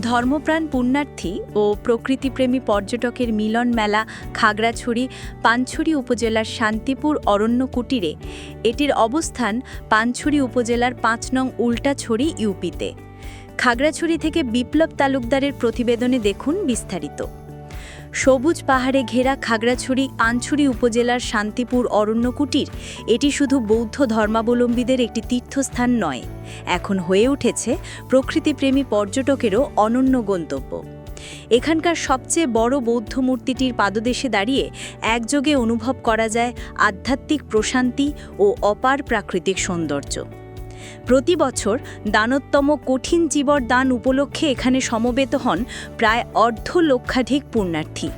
ধর্মপ্রাণ পুণ্যার্থী ও প্রকৃতিপ্রেমী পর্যটকের মিলন মেলা খাগড়াছড়ি, পানছড়ি উপজেলার শান্তিপুর অরণ্য কুটিরে। এটির অবস্থান পানছড়ি উপজেলার পাঁচ নং উল্টাছড়ি ইউপিতে। খাগড়াছড়ি থেকে বিপ্লব তালুকদারের প্রতিবেদনে দেখুন বিস্তারিত। সবুজ পাহাড়ে ঘেরা খাগড়াছড়ি পানছড়ি উপজেলার শান্তিপুর অরণ্য কুটির এটি শুধু বৌদ্ধ ধর্মাবলম্বীদের একটি তীর্থস্থান নয়, এখন হয়ে উঠেছে প্রকৃতিপ্রেমী পর্যটকেরও অনন্য গন্তব্য। এখানকার সবচেয়ে বড় বৌদ্ধ মূর্তিটির পাদদেশে দাঁড়িয়ে একযোগে অনুভব করা যায় আধ্যাত্মিক প্রশান্তি ও অপার প্রাকৃতিক সৌন্দর্য। প্রতি বছর দানোত্তম কঠিন জীবর দান উপলক্ষে এখানে সমবেত হন প্রায় অর্ধ লক্ষাধিক পুণ্যার্থী।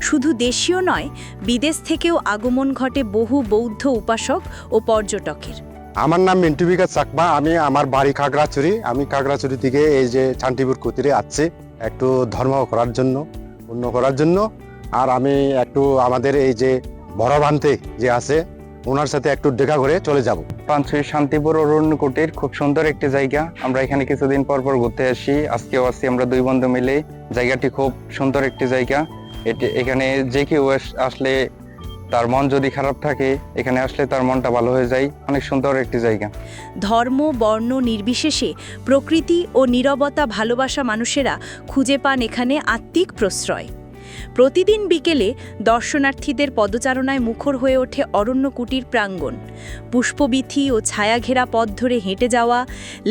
শুধু দেশীয় নয়, বিদেশ থেকেও আগমন ঘটে বহু বৌদ্ধ উপাসক ও পর্যটকের। আমার নাম মিন্টু বিকাশ চাকমা, আমি আমার বাড়ি খাগড়াছড়ি। আমি খাগড়াছড়ি থেকে এই যে শান্তিপুর কুতিরে আসছি, একটু ধর্ম করার জন্য পূর্ণ করার জন্য। আর আমি একটু আমাদের এই যে বড় বানতে যে আছে ওনার সাথে একটু দেখা করে চলে যাব। পাঞ্চুই শান্তিপুর অরণ্য কুটির খুব সুন্দর একটি জায়গা। আমরা এখানে কিছুদিন পর পর ঘুরতে আসি। আজকেও আসছি আমরা দুই বন্ধু মিলে। জায়গাটি খুব সুন্দর একটি জায়গা। এটি এখানে যে কেউ আসলে তার মন যদি খারাপ থাকে এখানে আসলে তার মনটা ভালো হয়ে যায়। অনেক সুন্দর একটি জায়গা। ধর্ম বর্ণ নির্বিশেষে প্রকৃতি ও নীরবতা ভালোবাসা মানুষেরা খুঁজে পান এখানে আত্মিক প্রশ্রয়। প্রতিদিন বিকেলে দর্শনার্থীদের পদচারণায় মুখর হয়ে ওঠে অরণ্য কুটির প্রাঙ্গণ। পুষ্পবিথি ও ছায়াঘেরা পথ ধরে হেঁটে যাওয়া,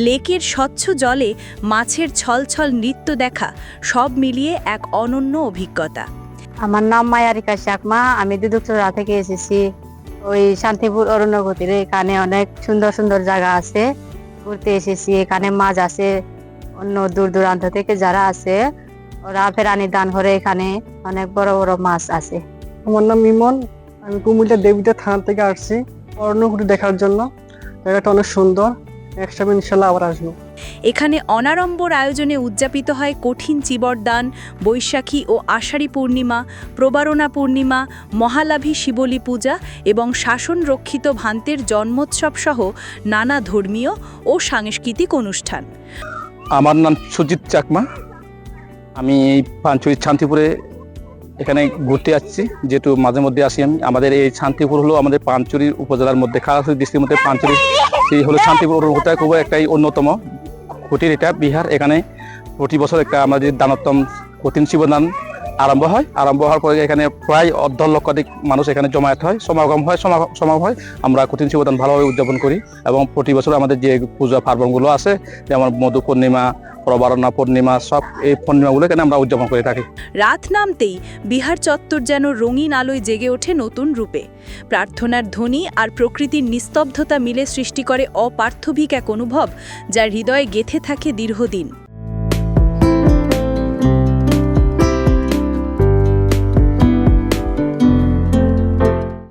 লেকের স্বচ্ছ জলে মাছের ছলছল নৃত্য দেখা, সব মিলিয়ে এক অনন্য অভিজ্ঞতা। আমার নাম মায়ারিকা চাকমা আমি দুদুকচড়া থেকে এসেছি। ওই শান্তিপুর অরণ্যগতির এখানে অনেক সুন্দর সুন্দর জায়গা আছে। ঘুরতে এসেছি, এখানে মাছ আছে, অন্য দূর দূরান্ত থেকে যারা আছে ওরা ফেরানি দান করে এখানে অনেক বড় বড় মাছ আছে। আমার নাম ইমন আমি কুমিল্লা দেবিটা থানা থেকে আসছি অরণ্যকুটি দেখার জন্য। জায়গাটা অনেক সুন্দর নেক্সট টাইম ইনশাল্লাহ আবার আসব। এখানে অনাড়ম্বর আয়োজনে উদযাপিত হয় কঠিন চিবরদান বৈশাখী ও আষাঢ়ী পূর্ণিমা প্রবারণা পূর্ণিমা মহালাভী শিবলী পূজা এবং শাসন রক্ষিত ভান্তের জন্মোৎসব সহ নানা ধর্মীয় ও সাংস্কৃতিক অনুষ্ঠান। আমার নাম সুজিত চাকমা আমি এই পাঞ্চুরি শান্তিপুরে এখানে ঘুরতে আসছি। যেহেতু মাঝে মধ্যে আসি আমি। আমাদের এই শান্তিপুর হলো আমাদের পাঞ্চুরি উপজেলার মধ্যে খারাপুর দৃষ্টির মধ্যে পাঞ্চুরি সেই হলো শান্তিপুর অনুভূতায় খুব একটাই অন্যতম কুটির, এটা বিহার। এখানে প্রতি বছর একটা আমাদের দানোত্তম কঠিন শিবদান আরম্ভ হয়। আরম্ভ হওয়ার পরে এখানে প্রায় অর্ধ লক্ষাধিক মানুষ এখানে জমায়েত হয়। সমাগম হয়, সমা- সমাগম হয়। আমরা কঠিন শিবদান ভালোভাবে উদযাপন করি এবং প্রতি বছর আমাদের যে পূজা পার্বণগুলো আছে, যেমন মধু পূর্ণিমা, প্রবারণা পূর্ণিমা, সব এই পূর্ণিমাগুলো এখানে আমরা উদযাপন করে থাকি। রাত নামতেই বিহার চত্বর যেন রঙিন আলোয় জেগে ওঠে নতুন রূপে। প্রার্থনার ধ্বনি আর প্রকৃতির নিস্তব্ধতা মিলে সৃষ্টি করে অপার্থবিক এক অনুভব, যা হৃদয়ে গেথে থাকে দীর্ঘদিন।